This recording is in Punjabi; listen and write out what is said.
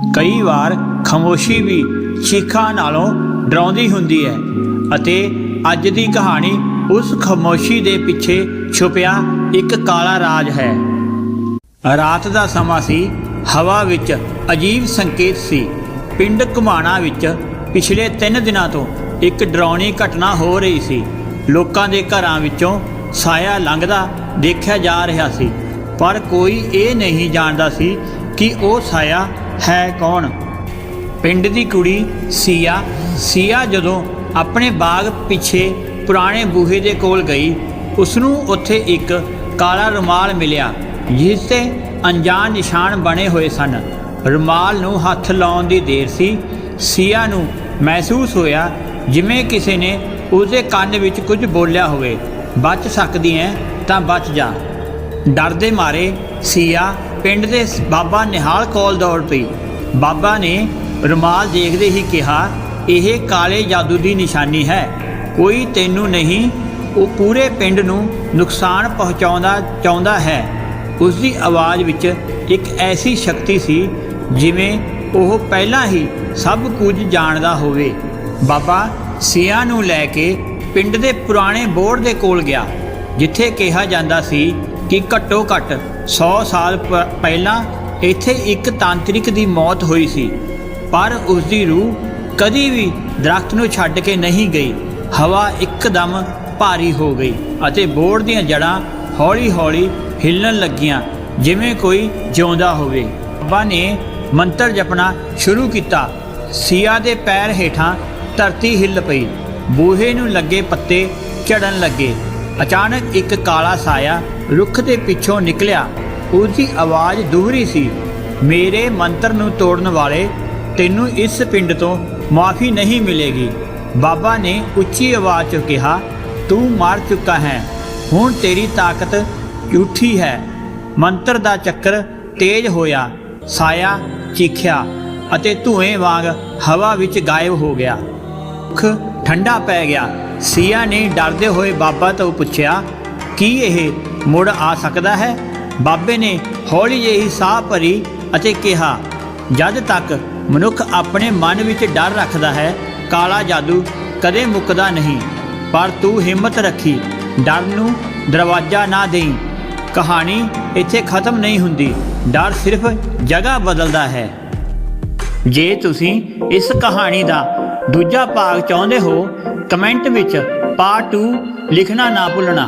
ਕਈ ਵਾਰ ਖਾਮੋਸ਼ੀ ਵੀ ਚੀਖਾਂ ਨਾਲੋਂ ਡਰਾਉਂਦੀ ਹੁੰਦੀ ਹੈ ਅਤੇ ਅੱਜ ਦੀ ਕਹਾਣੀ ਉਸ ਖਾਮੋਸ਼ੀ ਦੇ ਪਿੱਛੇ ਛੁਪਿਆ ਇੱਕ ਕਾਲਾ ਰਾਜ ਹੈ। ਰਾਤ ਦਾ ਸਮਾਂ ਸੀ, ਹਵਾ ਵਿੱਚ ਅਜੀਬ ਸੰਕੇਤ ਸੀ। ਪਿੰਡ ਘੁਮਾਣਾ ਵਿੱਚ ਪਿਛਲੇ 3 ਦਿਨਾਂ ਤੋਂ ਇੱਕ ਡਰਾਉਣੀ ਘਟਨਾ ਹੋ ਰਹੀ ਸੀ। ਲੋਕਾਂ ਦੇ ਘਰਾਂ ਵਿੱਚੋਂ ਸਾਇਆ ਲੰਘਦਾ ਦੇਖਿਆ ਜਾ ਰਿਹਾ ਸੀ, ਪਰ ਕੋਈ ਇਹ ਨਹੀਂ ਜਾਣਦਾ ਸੀ ਕਿ ਉਹ ਸਾਇਆ ਹੈ ਕੌਣ? ਪਿੰਡ ਦੀ ਕੁੜੀ ਸੀਆ। ਸੀਆ ਜਦੋਂ ਆਪਣੇ ਬਾਗ ਪਿੱਛੇ ਪੁਰਾਣੇ ਬੂਹੇ ਦੇ ਕੋਲ ਗਈ ਉਸ ਨੂੰ ਉੱਥੇ ਇੱਕ ਕਾਲਾ ਰੁਮਾਲ ਮਿਲਿਆ, ਜਿਸ ਤੇ ਅਣਜਾਣ ਨਿਸ਼ਾਨ ਬਣੇ ਹੋਏ ਸਨ। ਰੁਮਾਲ ਨੂੰ ਹੱਥ ਲਾਉਣ ਦੀ ਦੇਰ ਸੀ। ਸੀਆ ਨੂੰ ਮਹਿਸੂਸ ਹੋਇਆ ਜਿਵੇਂ ਕਿਸੇ ਨੇ ਉਸਦੇ ਕੰਨ ਵਿੱਚ ਕੁਝ ਬੋਲਿਆ ਹੋਵੇ। ਬਚ ਸਕਦੀ ਐ ਤਾਂ ਬਚ ਜਾ। ਡਰ ਦੇ ਮਾਰੇ ਸੀਆ ਪਿੰਡ ਦੇ ਬਾਬਾ ਨਿਹਾਲ ਕੋਲ ਦੌੜ ਪਈ। ਬਾਬਾ ਨੇ ਰੁਮਾਲ ਦੇਖਦੇ ਹੀ ਕਿਹਾ, ਇਹ ਕਾਲੇ ਜਾਦੂ ਦੀ ਨਿਸ਼ਾਨੀ ਹੈ। ਕੋਈ ਤੈਨੂੰ ਨਹੀਂ, ਉਹ ਪੂਰੇ ਪਿੰਡ ਨੂੰ ਨੁਕਸਾਨ ਪਹੁੰਚਾਉਂਦਾ, ਚਾਹੁੰਦਾ ਹੈ। ਉਸ ਦੀ ਆਵਾਜ਼ ਵਿੱਚ ਇੱਕ ਐਸੀ ਸ਼ਕਤੀ ਸੀ ਜਿਵੇਂ ਉਹ ਪਹਿਲਾਂ ਹੀ ਸਭ ਕੁਝ ਜਾਣਦਾ ਹੋਵੇ। ਬਾਬਾ ਸੀਆ ਨੂੰ ਲੈ ਕੇ ਪਿੰਡ ਦੇ ਪੁਰਾਣੇ ਬੋਰਡ ਦੇ ਕੋਲ ਗਿਆ, ਜਿੱਥੇ ਕਿਹਾ ਜਾਂਦਾ ਸੀ ਕਿ ਘੱਟੋ ਘੱਟ 100 ਸਾਲ ਪ- ਪਹਿਲਾਂ ਇੱਥੇ ਇੱਕ ਤਾਂਤਰਿਕ ਦੀ ਮੌਤ ਹੋਈ ਸੀ, ਪਰ ਉਸ ਦੀ ਰੂਹ ਕਦੀ ਵੀ ਦਰਖਤ ਨੂੰ ਛੱਡ ਕੇ ਨਹੀਂ ਗਈ। ਹਵਾ ਇੱਕਦਮ ਭਾਰੀ ਹੋ ਗਈ ਅਤੇ ਬੋਰਡ ਦੀਆਂ ਜੜਾਂ ਹੌਲੀ-ਹੌਲੀ ਹਿੱਲਣ ਲੱਗੀਆਂ, ਜਿਵੇਂ ਕੋਈ ਜਿਉਂਦਾ ਹੋਵੇ। ਬਾਬਾ ਨੇ ਮੰਤਰ ਜਪਣਾ ਸ਼ੁਰੂ ਕੀਤਾ। ਸੀਆ ਦੇ ਪੈਰ ਹੇਠਾਂ ਧਰਤੀ ਹਿੱਲ ਪਈ। ਬੂਹੇ ਨੂੰ ਲੱਗੇ ਪੱਤੇ ਝੜਨ ਲੱਗੇ। ਅਚਾਨਕ ਇੱਕ ਕਾਲਾ ਸਾਇਆ ਰੁੱਖ ਦੇ ਪਿੱਛੋਂ ਨਿਕਲਿਆ। ਉਸ ਦੀ ਆਵਾਜ਼ ਦੂਹਰੀ ਸੀ, ਮੇਰੇ ਮੰਤਰ ਨੂੰ ਤੋੜਨ ਵਾਲੇ ਤੈਨੂੰ ਇਸ ਪਿੰਡ ਤੋਂ ਮਾਫੀ ਨਹੀਂ ਮਿਲੇਗੀ। ਬਾਬਾ ਨੇ ਉੱਚੀ ਆਵਾਜ਼ 'ਚ ਕਿਹਾ, ਤੂੰ ਮਰ ਚੁੱਕਾ ਹੈ। ਹੁਣ ਤੇਰੀ ਤਾਕਤ ਝੂਠੀ ਹੈ। ਮੰਤਰ ਦਾ ਚੱਕਰ ਤੇਜ਼ ਹੋਇਆ, ਸਾਇਆ ਚੀਖਿਆ ਅਤੇ ਧੂਏ ਵਾਂਗ ਹਵਾ ਵਿੱਚ ਗਾਇਬ ਹੋ ਗਿਆ। ਮੁੱਖ ਠੰਡਾ ਪੈ ਗਿਆ। ਸੀਆ ਨੇ ਡਰਦੇ ਹੋਏ ਬਾਬਾ ਤੋਂ ਪੁੱਛਿਆ, ਕੀ ਇਹ ਮੁੜ ਆ ਸਕਦਾ ਹੈ? ਬਾਬੇ ਨੇ ਹੌਲੀ ਜਿਹੀ ਸਾਹ ਭਰੀ ਅਤੇ ਕਿਹਾ, ਜਦ ਤੱਕ ਮਨੁੱਖ ਆਪਣੇ ਮਨ ਵਿੱਚ ਡਰ ਰੱਖਦਾ ਹੈ, ਕਾਲਾ ਜਾਦੂ ਕਦੇ ਮੁੱਕਦਾ ਨਹੀਂ। ਪਰ ਤੂੰ ਹਿੰਮਤ ਰੱਖੀ, ਡਰ ਨੂੰ ਦਰਵਾਜ਼ਾ ਨਾ ਦੇਈ। ਕਹਾਣੀ ਇੱਥੇ ਖਤਮ ਨਹੀਂ ਹੁੰਦੀ, ਡਰ ਸਿਰਫ ਜਗ੍ਹਾ ਬਦਲਦਾ ਹੈ। ਜੇ ਤੁਸੀਂ ਇਸ ਕਹਾਣੀ ਦਾ ਦੂਜਾ ਭਾਗ ਚਾਹੁੰਦੇ ਹੋ ਕਮੈਂਟ ਵਿੱਚ ਪਾਰਟ 2 ਲਿਖਣਾ ਨਾ ਭੁੱਲਣਾ।